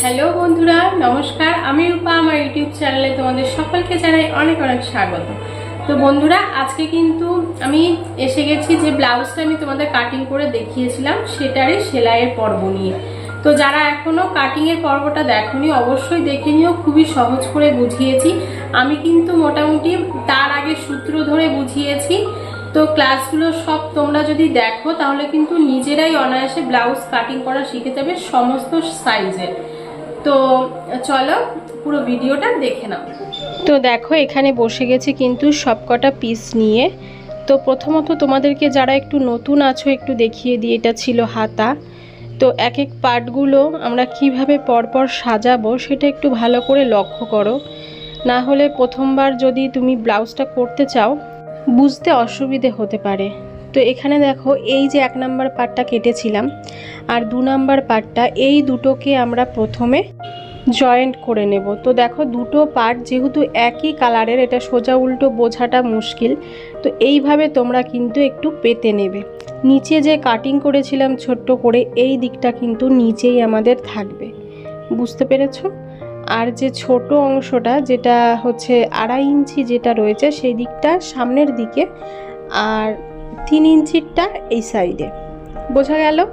Hello বন্ধুরা, নমস্কার। আমি রূপা, আমার ইউটিউব চ্যানেলে তোমাদের সকলকে জানাই অনেক অনেক স্বাগত। তো বন্ধুরা, আজকে কিন্তু আমি এসে গেছি যে ব্লাউজটা আমি তোমাদের কাটিং করে দেখিয়েছিলাম, সেটারই সেলাইয়ের পর্ব নিয়ে। তো যারা এখনও কাটিং এর পর্বটা দেখোনি, অবশ্যই দেখে নিও, খুবই সহজ করে বুঝিয়েছি। আমি কিন্তু মোটামুটি তার আগে সূত্র ধরে বুঝিয়েছি তো ক্লাসগুলো সব তোমরা যদি দেখো, তাহলে কিন্তু নিজেরাই অনায়াসে ব্লাউজ কাটিং করা শিখে যাবে সমস্ত সাইজের তো চলো পুরো ভিডিওটা দেখে নাও। তো দেখো, এখানে বসে গেছি কিন্তু সবকটা পিস নিয়ে। তো প্রথমত তোমাদেরকে যারা একটু নতুন আছো, একটু দেখিয়ে দিই, এটা ছিল হাতা। তো এক এক পার্টগুলো আমরা কীভাবে পরপর সাজাবো, সেটা একটু ভালো করে লক্ষ্য করো। না হলে প্রথমবার যদি তুমি ব্লাউজটা করতে চাও বুঝতে অসুবিধে হতে পারে। তো এখানে দেখো, এই যে এক নাম্বার পার্টটা কেটেছিলাম, আর দু নাম্বার পার্টটা এই দুটোকে আমরা প্রথমে জয়েন্ট করে নেব। তো দেখো, দুটো পার্ট যেহেতু একই কালারের এটা সোজা উল্টো বোঝাটা মুশকিল। তো এইভাবে তোমরা কিন্তু একটু পেতে নেবে। নিচে যে কাটিং করেছিলাম ছোট্ট করে, এই দিকটা কিন্তু নিচেই আমাদের থাকবে। বুঝতে পেরেছ? আর যে ছোট অংশটা যেটা হচ্ছে আড়াই ইঞ্চি যেটা রয়েছে সেই দিকটা সামনের দিকে আর তিন ইঞ্চিরটা এই সাইডে। বোঝা গেল?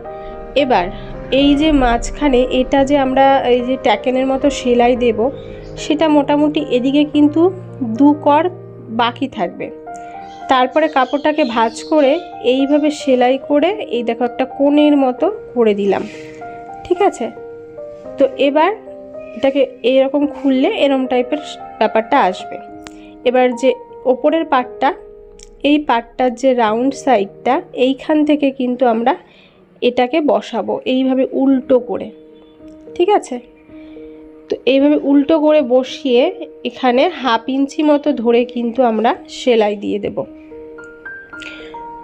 এবার এই যে মাঝখানে এটা যে আমরা এই যে ট্যাকেনের মতো সেলাই দেব, সেটা মোটামুটি এদিকে কিন্তু দু কর বাকি থাকবে। তারপরে কাপড়টাকে ভাজ করে এইভাবে সেলাই করে এই দেখো একটা কোণের মতো করে দিলাম। ঠিক আছে? তো এবার এটাকে এরকম খুললে এরম টাইপের ব্যাপারটা আসবে। এবার যে ওপরের পার্টটা এই পার্টটার যে রাউন্ড সাইডটা, এইখান থেকে কিন্তু আমরা এটাকে বসাবো এইভাবে উল্টো করে। ঠিক আছে? তো এইভাবে উল্টো করে বসিয়ে এখানে হাফ ইঞ্চি মতো ধরে কিন্তু আমরা সেলাই দিয়ে দেব।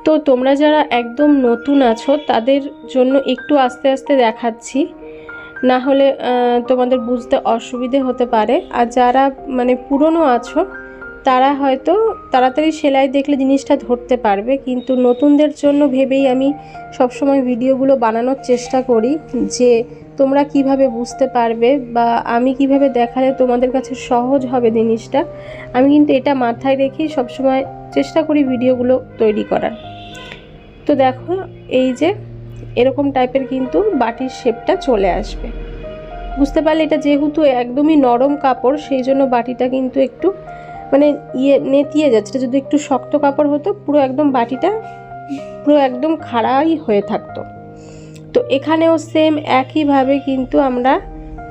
তো তোমরা যারা একদম নতুন আছো, তাদের জন্য একটু আস্তে আস্তে দেখাচ্ছি। না হলে তোমাদের বুঝতে অসুবিধে হতে পারে। আর যারা মানে পুরনো আছো, তারা হয়তো তাড়াতাড়ি সেলাই দেখলে জিনিসটা ধরতে পারবে। কিন্তু নতুনদের জন্য ভেবেই আমি সবসময় ভিডিওগুলো বানানোর চেষ্টা করি যে, তোমরা কীভাবে বুঝতে পারবে বা আমি কীভাবে দেখালে তোমাদের কাছে সহজ হবে জিনিসটা। আমি কিন্তু এটা মাথায় রেখেই সবসময় চেষ্টা করি ভিডিওগুলো তৈরি করার। তো দেখো, এই যে এরকম টাইপের কিন্তু বাটির শেপটা চলে আসবে। বুঝতে পারলে এটা যেহেতু একদমই নরম কাপড়, সেই জন্য বাটিটা কিন্তু একটু মানে ইয়ে নেতিয়ে যাচ্ছে। এটা যদি একটু শক্ত কাপড় হতো, পুরো একদম বাটিটা পুরো একদম খাড়াই হয়ে থাকতো। তো এখানেও সেম একইভাবে কিন্তু আমরা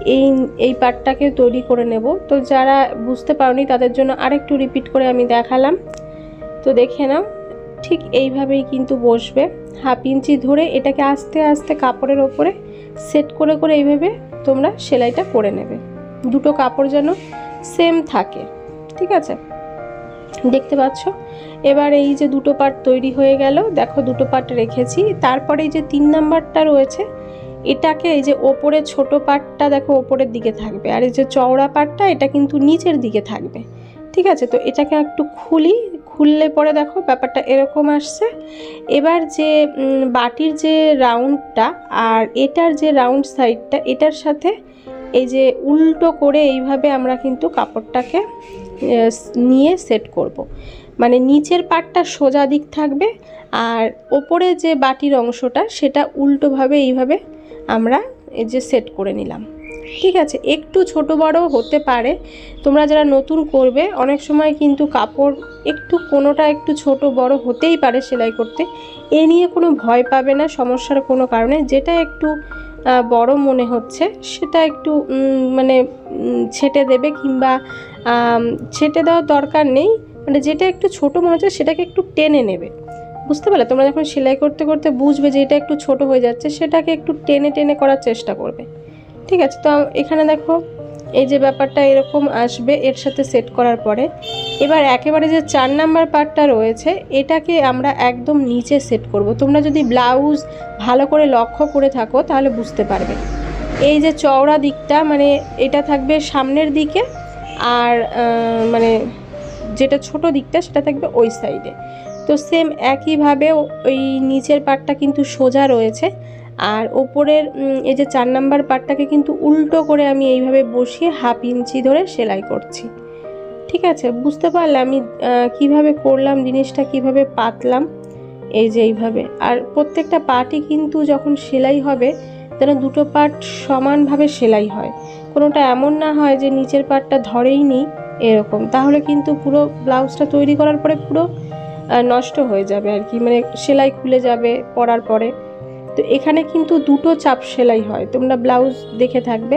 এই এই পার্টটাকে তৈরি করে নেব। তো যারা বুঝতে পারোনি, তাদের জন্য আরেকটু রিপিট করে আমি দেখালাম। তো দেখে নাও। ঠিক এইভাবেই কিন্তু বসবে। হাফ ইঞ্চি ধরে এটাকে আস্তে আস্তে কাপড়ের ওপরে সেট করে করে এইভাবে তোমরা সেলাইটা করে নেবে। দুটো কাপড় যেন সেম থাকে, ঠিক আছে? দেখতে পাচ্ছ? এবার এই যে দুটো পার্ট তৈরি হয়ে গেল, দেখো দুটো পার্ট রেখেছি। তারপরে এই যে তিন নাম্বারটা রয়েছে, এটাকে এই যে ওপরে ছোট পার্টটা দেখো ওপরের দিকে থাকবে। আর এই যে চওড়া পার্টটা এটা কিন্তু নিচের দিকে থাকবে, ঠিক আছে? তো এটাকে একটু খুলি খুললে পরে দেখো ব্যাপারটা এরকম আসছে এবার যে বাটির যে রাউন্ডটা আর এটার যে রাউন্ড সাইডটা, এটার সাথে এই যে উল্টো করে এইভাবে আমরা কিন্তু কাপড়টাকে নিয়ে সেট করব। মানে নিচের পাটটা সোজা দিক থাকবে আর ওপরে যে বাটির অংশটা, সেটা উল্টোভাবে এইভাবে আমরা এই যে সেট করে নিলাম ঠিক আছে, একটু ছোট বড় হতে পারে। তোমরা যারা নতুন করবে, অনেক সময় কিন্তু কাপড় একটু কোনোটা একটু ছোট বড় হতেই পারে সেলাই করতে। এ নিয়ে কোনো ভয় পাবে না, সমস্যার কোনো কারণে যেটা একটু বড় মনে হচ্ছে, সেটা একটু মানে ছেটে দেবে কিংবা ছেটে দেওয়ার দরকার নেই। মানে যেটা একটু ছোট মনে হচ্ছে, সেটাকে একটু টেনে নেবে। বুঝতে পারলে? তোমরা যখন সেলাই করতে করতে বুঝবে যে এটা একটু ছোট হয়ে যাচ্ছে, সেটাকে একটু টেনে টেনে করার চেষ্টা করবে। ঠিক আছে, তো এখানে দেখো, এই যে ব্যাপারটা এরকম আসবে, এর সাথে সেট করার পরে। এবার একেবারে যে চার নাম্বার পার্টটা রয়েছে, এটাকে আমরা একদম নিচে সেট করব। তোমরা যদি ব্লাউজ ভালো করে লক্ষ্য করে থাকো, তাহলে বুঝতে পারবে। এই যে চওড়া দিকটা মানে এটা থাকবে সামনের দিকে, আর মানে যেটা ছোট দিকটা, সেটা থাকবে ওই সাইডে তো সেম একইভাবে ওই নিচের পার্টটা কিন্তু সোজা রয়েছে। আর ওপরের এই যে চার নাম্বার পাটটাকে কিন্তু উল্টো করে আমি এইভাবে বসিয়ে হাফ ইঞ্চি ধরে সেলাই করছি। ঠিক আছে? বুঝতে পারলে আমি কীভাবে করলাম, জিনিসটা কীভাবে পাতলাম, এই যে এইভাবে। আর প্রত্যেকটা পার্টই কিন্তু যখন সেলাই হবে, যেন দুটো পার্ট সমানভাবে সেলাই হয়। কোনোটা এমন না হয় যে নিচের পার্টটা ধরেই নিই, এরকম। তাহলে কিন্তু পুরো ব্লাউজটা তৈরি করার পরে পুরো নষ্ট হয়ে যাবে আর কি। মানে সেলাই খুলে যাবে পরার পরে। তো এখানে কিন্তু দুটো চাপ সেলাই হয়। তোমরা ব্লাউজ দেখে থাকবে।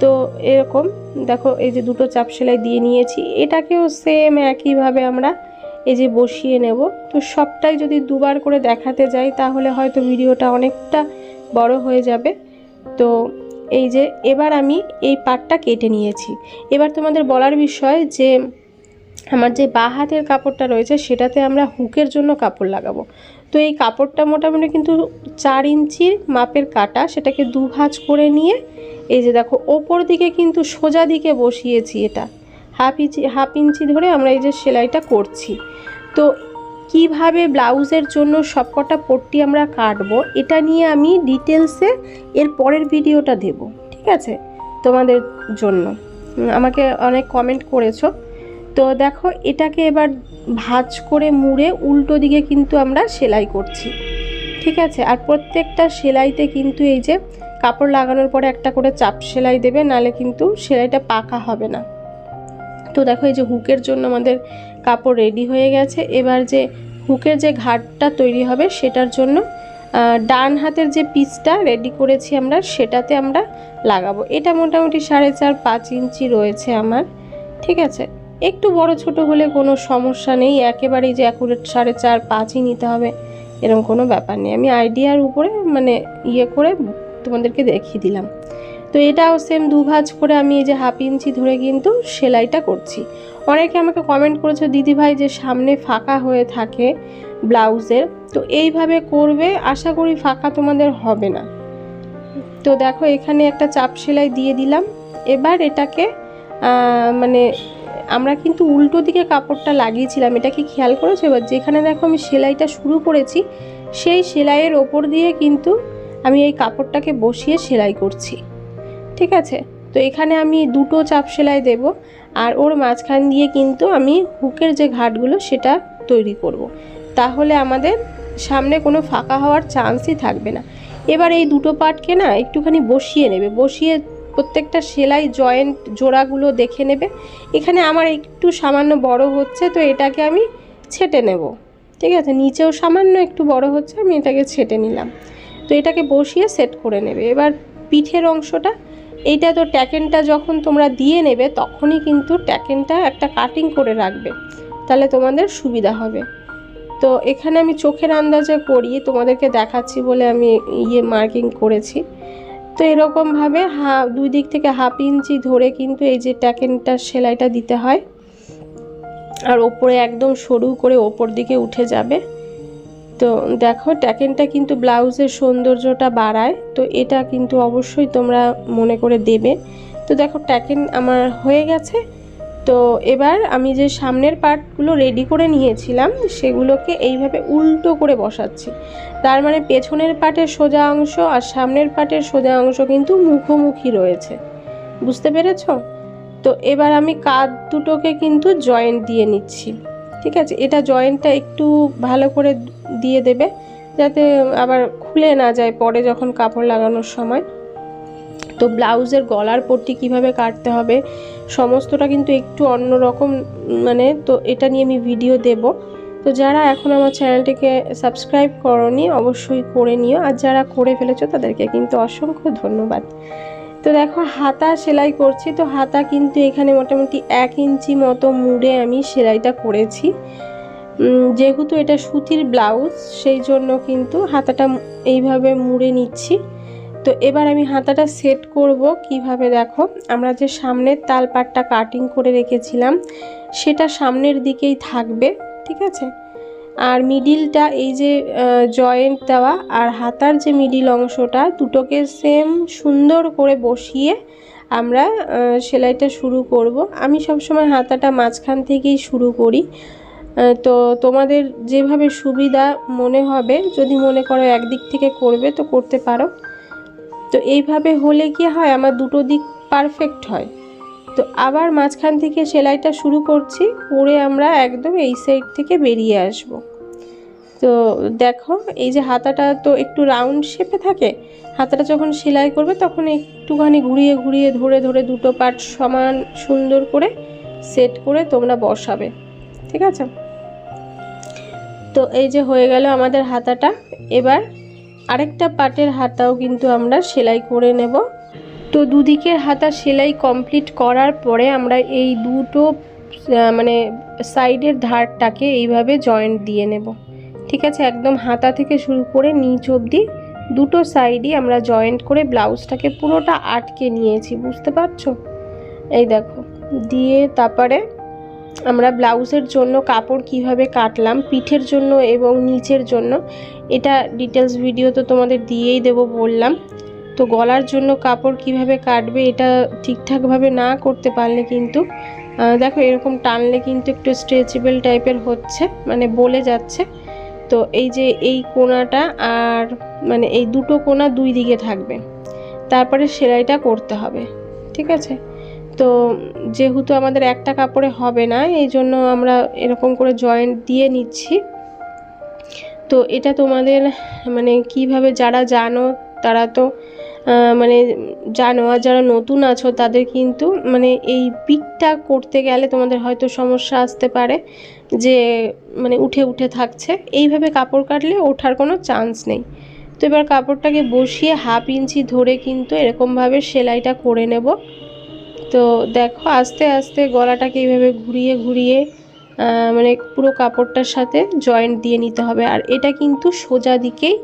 তো এরকম, দেখো এই যে দুটো চাপ সেলাই দিয়ে নিয়েছি। এটাকেও সেম একইভাবে আমরা এই যে বসিয়ে নেব। তো সবটাই যদি দুবার করে দেখাতে যাই, তাহলে হয়তো ভিডিওটা অনেকটা বড় হয়ে যাবে। তো এই যে এবার আমি এই পাটটা কেটে নিয়েছি। এবার তোমাদের বলার বিষয় যে, আমার যে বা হাতের কাপড়টা রয়েছে, সেটাতে আমরা হুকের জন্য কাপড় লাগাবো। তো এই কাপড়টা মোটামুটি কিন্তু চার ইঞ্চির মাপের কাটা, সেটাকে দু ভাঁজ করে নিয়ে, এই যে দেখো, ওপর দিকে কিন্তু সোজা দিকে বসিয়েছি এটা। হাফ ইঞ্চি হাফ ইঞ্চি ধরে আমরা এই যে সেলাইটা করছি। তো কীভাবে ব্লাউজের জন্য সবকটা পট্টি আমরা কাটবো, এটা নিয়ে আমি ডিটেলসে এর পরের ভিডিওটা দেব, ঠিক আছে? তোমাদের জন্য। আমাকে অনেক কমেন্ট করেছ। তো দেখো, এটাকে এবার ভাজ করে মুড়ে উল্টো দিকে কিন্তু আমরা সেলাই করছি। ঠিক আছে? আর প্রত্যেকটা সেলাইতে কিন্তু এই যে কাপড় লাগানোর পরে একটা করে চাপ সেলাই দেবে, নালে কিন্তু সেলাইটা পাকা হবে না। তো দেখো, এই যে হুকের জন্য আমাদের কাপড় রেডি হয়ে গেছে। এবার যে হুকের যে ঘাটটা তৈরি হবে, সেটার জন্য ডান হাতের যে পিসটা রেডি করেছি আমরা, সেটাতে আমরা লাগাবো। এটা মোটামুটি সাড়ে চার, পাঁচ ইঞ্চি রয়েছে আমার। ঠিক আছে? একটু বড় ছোট হলে কোনো সমস্যা নেই, একেবারেই যে অ্যাকুরেট সাড়ে চার, পাঁচই নিতে হবে এরকম কোনো ব্যাপার নেই। আমি আইডিয়ার উপরে মানে ইয়ে করে তোমাদেরকে দেখিয়ে দিলাম। তো এটাও সেম দু ভাঁজ করে আমি এই যে হাফ ইঞ্চি ধরে কিন্তু সেলাইটা করছি। অনেকে আমাকে কমেন্ট করেছে দিদি ভাই যে সামনে ফাঁকা হয়ে থাকে ব্লাউজের, তো এইভাবে করবে, আশা করি ফাঁকা তোমাদের হবে না। তো দেখো, এখানে একটা চাপ সেলাই দিয়ে দিলাম। এবার এটাকে মানে আমরা কিন্তু উল্টো দিকে কাপড়টা লাগিয়েছিলাম, এটা কি খেয়াল করেছ? এবার যেখানে দেখো আমি সেলাইটা শুরু করেছি, সেই সেলাইয়ের ওপর দিয়ে কিন্তু আমি এই কাপড়টাকে বসিয়ে সেলাই করছি। ঠিক আছে? তো এখানে আমি দুটো চাপ সেলাই দেব আর ওর মাঝখান দিয়ে কিন্তু আমি হুকের যে ঘাটগুলো সেটা তৈরি করব। তাহলে আমাদের সামনে কোনো ফাঁকা হওয়ার চান্সই থাকবে না। এবার এই দুটো পার্টকে না একটুখানি বসিয়ে নেবে, বসিয়ে প্রত্যেকটা সেলাই জয়েন্ট জোড়াগুলো দেখে নেবে। এখানে আমার একটু সামান্য বড় হচ্ছে, তো এটাকে আমি ছেটে নেব। ঠিক আছে? নিচেও সামান্য একটু বড় হচ্ছে, আমি এটাকে ছেটে নিলাম। তো এটাকে বসিয়ে সেট করে নেবে। এবার পিঠের অংশটা, এইটা তো ট্যাকেনটা যখন তোমরা দিয়ে নেবে, তখনই কিন্তু ট্যাকেনটা একটা কাটিং করে রাখবে। তাহলে তোমাদের সুবিধা হবে। তো এখানে আমি চোখের আন্দাজে করি তোমাদেরকে দেখাচ্ছি বলে আমি ইয়ে মার্কিং করেছি। তো এরকমভাবে হা, দুই দিক থেকে হাফ ইঞ্চি ধরে কিন্তু এই যে ট্যাকেনটার সেলাইটা দিতে হয়। আর ওপরে একদম সরু করে ওপর দিকে উঠে যাবে। তো দেখো, ট্যাকেনটা কিন্তু ব্লাউজের সৌন্দর্যটা বাড়ায়, তো এটা কিন্তু অবশ্যই তোমরা মনে করে দেবে। তো দেখো, ট্যাকেন আমার হয়ে গেছে। তো এবার আমি যে সামনের পার্টগুলো রেডি করে নিয়েছিলাম, সেগুলোকে এইভাবে উল্টো করে বসাচ্ছি। তার মানে পেছনের পাটের সোজা অংশ আর সামনের পাটের সোজা অংশ কিন্তু মুখোমুখি রয়েছে। বুঝতে পেরেছ? তো এবার আমি কাঁধ দুটোকে কিন্তু জয়েন্ট দিয়ে নিচ্ছি। ঠিক আছে? এটা জয়েন্টটা একটু ভালো করে দিয়ে দেবে যাতে আবার খুলে না যায় পরে যখন কাপড় লাগানোর সময়। তো ব্লাউজের গলার পট্টি কীভাবে কাটতে হবে, সমস্তটা কিন্তু একটু অন্যরকম মানে তো এটা নিয়ে আমি ভিডিও দেব। তো যারা এখন আমার চ্যানেলটিকে সাবস্ক্রাইব করনি, অবশ্যই করে নিও। আর যারা করে ফেলেছো, তাদেরকে কিন্তু অসংখ্য ধন্যবাদ। তো দেখো, হাতা সেলাই করছি। তো হাতা কিন্তু এখানে মোটামুটি এক ইঞ্চি মতো মুড়ে আমি সেলাইটা করেছি। যেহেতু এটা সুতির ব্লাউজ, সেই জন্য কিন্তু হাতাটা এইভাবে মুড়ে নিচ্ছি। তো এবার আমি হাতাটা সেট করব কীভাবে দেখো। আমরা যে সামনের তালপাটটা কাটিং করে রেখেছিলাম, সেটা সামনের দিকেই থাকবে। ঠিক আছে? আর মিডিলটা এই যে জয়েন্ট দেওয়া আর হাতার যে মিডিল অংশটা দুটোকে সেম সুন্দর করে বসিয়ে আমরা সেলাইটা শুরু করব। আমি সবসময় হাতাটা মাঝখান থেকেই শুরু করি। তো তোমাদের যেভাবে সুবিধা মনে হবে, যদি মনে করো একদিক থেকে করবে তো করতে পারো। তো এইভাবে হলে কি হয়? আমার দুটো দিক পারফেক্ট হয়। তো আবার মাঝখান থেকে সেলাইটা শুরু করছি, করে আমরা একদম এই সাইড থেকে বেরিয়ে আসব। তো দেখো, এই যে হাতাটা তো একটু রাউন্ড শেপে থাকে, হাতাটা যখন সেলাই করবে তখন একটুখানি ঘুরিয়ে ঘুরিয়ে ধরে ধরে দুটো পার্ট সমান সুন্দর করে সেট করে তোমরা বসাবে, ঠিক আছে? তো এই যে হয়ে গেল আমাদের হাতাটা, এবার আরেকটা পাটের হাতাও কিন্তু আমরা সেলাই করে নেব। তো দুদিকের হাতা সেলাই কমপ্লিট করার পরে আমরা এই দুটো মানে সাইডের ধারটাকে এইভাবে জয়েন্ট দিয়ে নেব। ঠিক আছে? একদম হাতা থেকে শুরু করে নিচ অবধি দুটো সাইডই আমরা জয়েন্ট করে ব্লাউজটাকে পুরোটা আটকে নিয়েছি। বুঝতে পারছ? এই দেখো, দিয়ে তারপরে আমরা ব্লাউজের জন্য কাপড় কীভাবে কাটলাম, পিঠের জন্য এবং নিচের জন্য, এটা ডিটেলস ভিডিও তো তোমাদের দিয়েই দেব বললাম। তো গলার জন্য কাপড় কীভাবে কাটবে এটা ঠিকঠাকভাবে না করতে পারলে কিন্তু দেখো এরকম টানলে কিন্তু একটু স্ট্রেচেবল টাইপের হচ্ছে মানে বলে যাচ্ছে। তো এই যে এই কোনাটা আর মানে এই দুটো কোনা দুই দিকে থাকবে। তারপরে সেলাইটা করতে হবে, ঠিক আছে? তো যেহেতু আমাদের একটা কাপড়ে হবে না, এই জন্য আমরা এরকম করে জয়েন্ট দিয়ে নিচ্ছি। তো এটা তোমাদের মানে কীভাবে যারা জানো তারা তো মানে জানো আর যারা নতুন আছো, তাদের কিন্তু মানে এই পিকটা করতে গেলে তোমাদের হয়তো সমস্যা আসতে পারে যে মানে উঠে উঠে থাকছে। এইভাবে কাপড় কাটলে ওঠার কোনো চান্স নেই। তো এবার কাপড়টাকে বসিয়ে হাফ ইঞ্চি ধরে কিন্তু এরকমভাবে সেলাইটা করে নেব। তো দেখো, আস্তে আস্তে গলাটাকে এইভাবে ঘুরিয়ে ঘুরিয়ে মানে পুরো কাপড়টার সাথে জয়েন্ট দিয়ে নিতে হবে। আর এটা কিন্তু সোজা দিকেই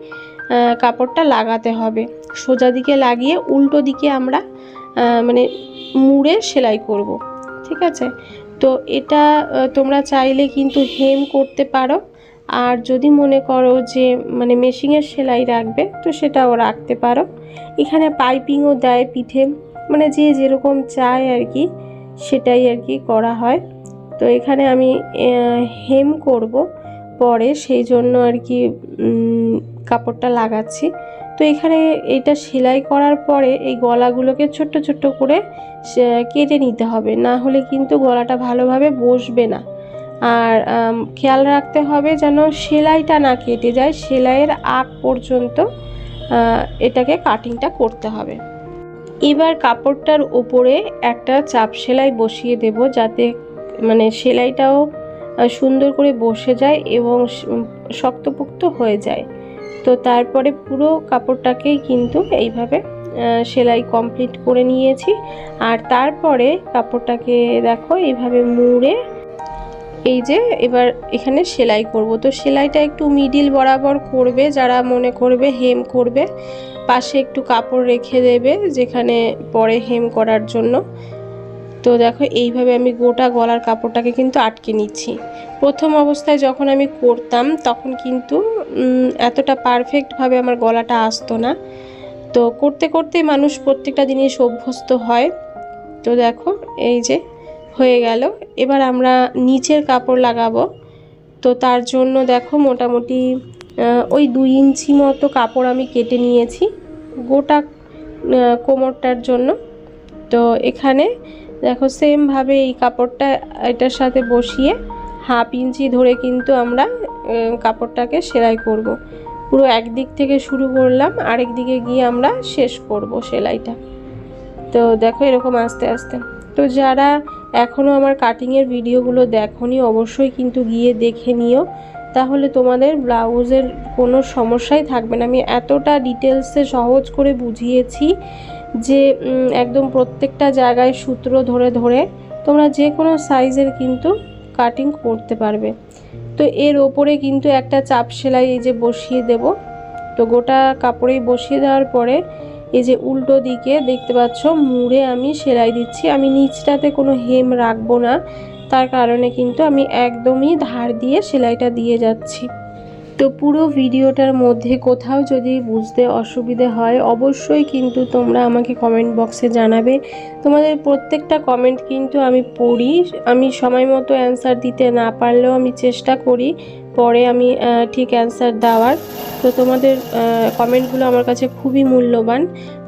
কাপড়টা লাগাতে হবে। সোজা দিকে লাগিয়ে উল্টো দিকে আমরা মানে মুড়ে সেলাই করব, ঠিক আছে? তো এটা তোমরা চাইলে কিন্তু হেম করতে পারো। আর যদি মনে করো যে মানে মেশিনের সেলাই রাখবে, তো সেটাও রাখতে পারো। এখানে পাইপিংও দেয় পিঠে মানে যে যেরকম চায় আর কি, সেটাই আর কি করা হয়। তো এখানে আমি হেম করব পরে, সেই জন্য আর কি কাপড়টা লাগাচ্ছি। তো এখানে এটা সেলাই করার পরে এই গলাগুলোকে ছোট্ট ছোট্ট করে কেটে নিতে হবে। না হলে কিন্তু গলাটা ভালোভাবে বসবে না। আর খেয়াল রাখতে হবে যেন সেলাইটা না কেটে যায়। সেলাইয়ের আগ পর্যন্ত এটাকে কাটিংটা করতে হবে। এবার কাপড়টার উপরে একটা চাপ সেলাই বসিয়ে দেব যাতে মানে সেলাইটাও সুন্দর করে বসে যায় এবং শক্তপোক্ত হয়ে যায়। তো তারপরে পুরো কাপড়টাকেই কিন্তু এইভাবে সেলাই কমপ্লিট করে নিয়েছি। আর তারপরে কাপড়টাকে দেখো, এইভাবে মুড়ে এই যে এবার এখানে সেলাই করব। তো সেলাইটা একটু মিডিল বরাবর করবে, যারা মনে করবে হেম করবে, পাশে একটু কাপড় রেখে দেবে যেখানে পরে হেম করার জন্য। তো দেখো, এইভাবে আমি গোটা গলার কাপড়টাকে কিন্তু আটকে নিচ্ছি। প্রথম অবস্থায় যখন আমি করতাম, তখন কিন্তু এতটা পারফেক্টভাবে আমার গলাটা আসতো না। তো করতে করতে মানুষ প্রত্যেকটা জিনিস অভ্যস্ত হয়। তো দেখো, এই যে হয়ে গেল। এবার আমরা নিচের কাপড় লাগাবো। তো তার জন্য দেখো, মোটামুটি ওই দুই ইঞ্চি মতো কাপড় আমি কেটে নিয়েছি। গোটা কোমরটার জন্য। তো এখানে দেখো সেমভাবে এই কাপড়টা এটার সাথে বসিয়ে হাফ ইঞ্চি ধরে কিন্তু আমরা কাপড়টাকে সেলাই করব। পুরো একদিক থেকে শুরু করলাম, আরেক দিকে গিয়ে আমরা শেষ করব সেলাইটা। তো দেখো, এরকম আস্তে আস্তে। তো যারা এখনও আমার কাটিংয়ের ভিডিওগুলো দেখোনি, অবশ্যই কিন্তু গিয়ে দেখে নিও। তাহলে তোমাদের ব্লাউজের কোনো সমস্যাই থাকবে না। আমি এতটা ডিটেলসে সহজ করে বুঝিয়েছি যে একদম প্রত্যেকটা জায়গায় সূত্র ধরে ধরে তোমরা যে কোনো সাইজের কিন্তু কাটিং করতে পারবে। তো এর ওপরে কিন্তু একটা চাপ সেলাই এই যে বসিয়ে দেব। তো গোটা কাপড়েই বসিয়ে দেওয়ার পরে এই যে উল্টো দিকে দেখতে পাচ্ছ মুড়ে আমি সেলাই দিচ্ছি। আমি নিচটাতে কোনো হেম রাখব না। তার কারণে কিন্তু আমি একদমই ধার দিয়ে সেলাইটা দিয়ে যাচ্ছি। তো পুরো ভিডিওটার মধ্যে কোথাও যদি বুঝতে অসুবিধে হয়, অবশ্যই কিন্তু তোমরা আমাকে কমেন্ট বক্সে জানাবে। তোমাদের প্রত্যেকটা কমেন্ট কিন্তু আমি পড়ি। আমি সময় মতো অ্যান্সার দিতে না পারলেও আমি চেষ্টা করি। পরে আমি ঠিক অ্যান্সার দেওয়ার। তো তোমাদের কমেন্টগুলো আমার কাছে খুবই মূল্যবান।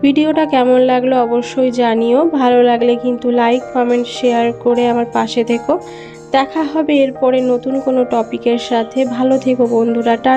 ভিডিওটা কেমন লাগল অবশ্যই জানিও। ভালো লাগলে কিন্তু লাইক কমেন্ট শেয়ার করে আমার পাশে থেকো। দেখা হবে এরপরে নতুন কোনো টপিকের সাথে। ভালো থেকো বন্ধুরা টাটা।